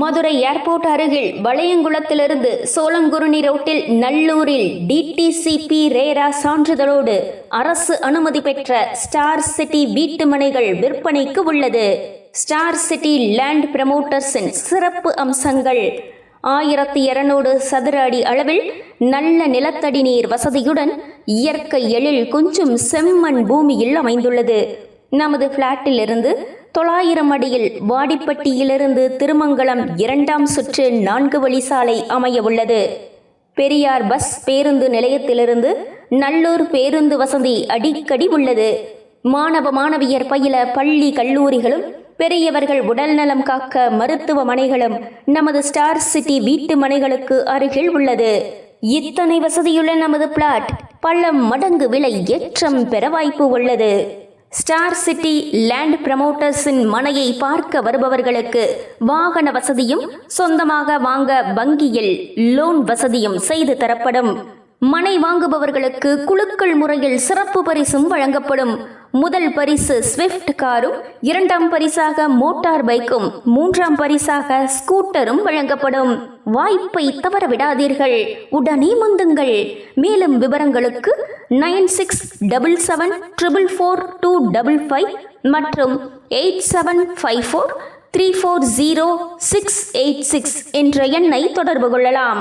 Madurai airport அருகில் வளையங்குளத்திலிருந்து சோளங்குருணி ரோட்டில் நல்லூரில் டிடிசிபி ரேரா சான்றிதழோடு அரசு அனுமதி பெற்ற ஸ்டார் சிட்டி வீட்டு மனைகள் விற்பனைக்கு உள்ளது. ஸ்டார் சிட்டி லேண்ட் பிரமோட்டர்ஸின் சிறப்பு அம்சங்கள். ஆயிரத்தி இருநூறு சதுர அடி அளவில் நல்ல நிலத்தடி நீர் வசதியுடன் இயற்கை எழில் கொஞ்சம் செம்மண் பூமியில் அமைந்துள்ளது. நமது பிளாட்டிலிருந்து தொள்ளாயிரம் அடியில் வாடிப்பட்டியிலிருந்து திருமங்கலம் இரண்டாம் சுற்று நான்கு வழி சாலை அமைய உள்ளது. பெரியார் பஸ் பேருந்து நிலையத்திலிருந்து நல்லூர் பேருந்து வசதி அடிக்கடி உள்ளது. மாணவ மாணவியர் பயில பள்ளி கல்லூரிகளும் பெரியவர்கள் உடல்நலம் காக்க மருத்துவமனைகளும் நமது ஸ்டார் சிட்டி வீட்டு மனைகளுக்கு அருகில் உள்ளது. இத்தனை வசதியுள்ள நமது பிளாட் பல மடங்கு விலை ஏற்றம் பெற வாய்ப்பு உள்ளது. ஸ்டார் சிட்டி லேண்ட் ப்ரமோட்டர்ஸின் மனையை பார்க்க வருபவர்களுக்கு வாகன வசதியும் சொந்தமாக வாங்க வங்கியில் லோன் வசதியும் செய்து தரப்படும். மனை வாங்குபவர்களுக்கு குழுக்கள் முறையில் சிறப்பு பரிசும் வழங்கப்படும். முதல் பரிசு ஸ்விஃப்ட் காரும் இரண்டாம் பரிசாக மோட்டார் பைக்கும் மூன்றாம் பரிசாக ஸ்கூட்டரும் வழங்கப்படும். வாய்ப்பை தவற விடாதீர்கள் உடனே முந்துங்கள். மேலும் விவரங்களுக்கு nine six double seven triple four two double five மற்றும் eight seven five four three four zero six eight six என்ற எண்ணை தொடர்பு கொள்ளலாம்.